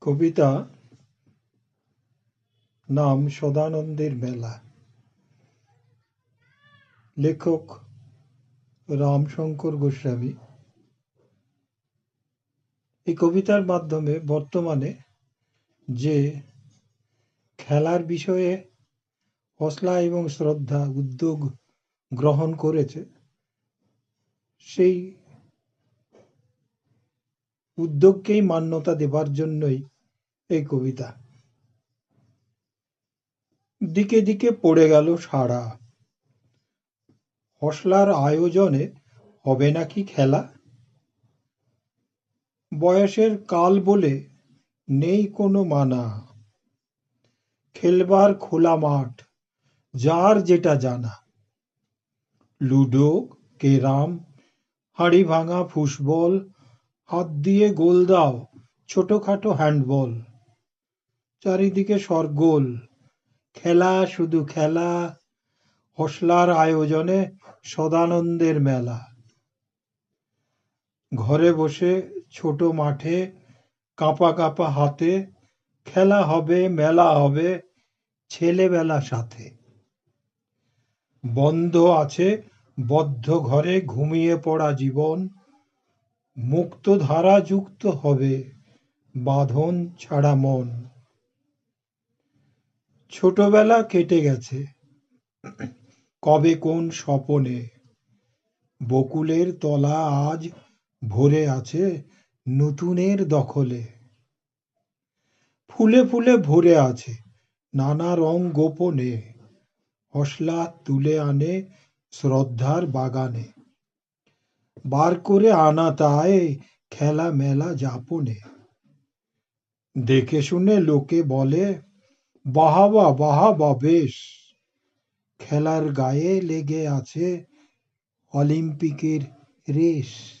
কবিতা নাম সদানন্দের মেলা। লেখক রামশঙ্কর গোস্বামী। এই কবিতার মাধ্যমে বর্তমানে যে খেলার বিষয়ে হসলা এবং শ্রদ্ধা, উদ্যোগ গ্রহণ করেছে, সেই উদ্যোগকেই মান্যতা দেবার জন্যই এই কবিতা। দিকে দিকে পড়ে গেল সারা হসলার আয়োজনে হবে নাকি খেলা? বয়সের কাল বলে নেই কোনো মানা। খেলবার খোলা মাঠ, যার যেটা জানা। লুডো কেরাম হাড়ি ভাঙা ফুসবল হাত দিয়ে গোল দাও, ছোটখাটো হ্যান্ডবল চারিদিকে সরগোল। খেলা শুধু খেলা, হসলার আয়োজনে সদানন্দের মেলা। ঘরে বসে ছোট মাঠে কাঁপা কাঁপা হাতে খেলা হবে, মেলা হবে, ছেলেবেলা সাথে। বন্ধ আছে বদ্ধ ঘরে ঘুমিয়ে পড়া জীবন। মুক্ত ধারা যুক্ত হবে বাঁধন ছাড়া মন। ছোটবেলা কেটে গেছে। কবে কোন স্বপনে? বকুলের তলা আজ ভরে আছে নতুনের দখলে। ফুলে ফুলে ভরে আছে নানা রং গোপনে। হসলা তুলে আনে শ্রদ্ধার বাগানে। বার করে আনা তাই খেলা মেলা যাপনে। দেখে শুনে লোকে বলে, বাহাবা বাহাবা, বেশ। খেলার গায়ে লেগে আছে অলিম্পিকের রেশ।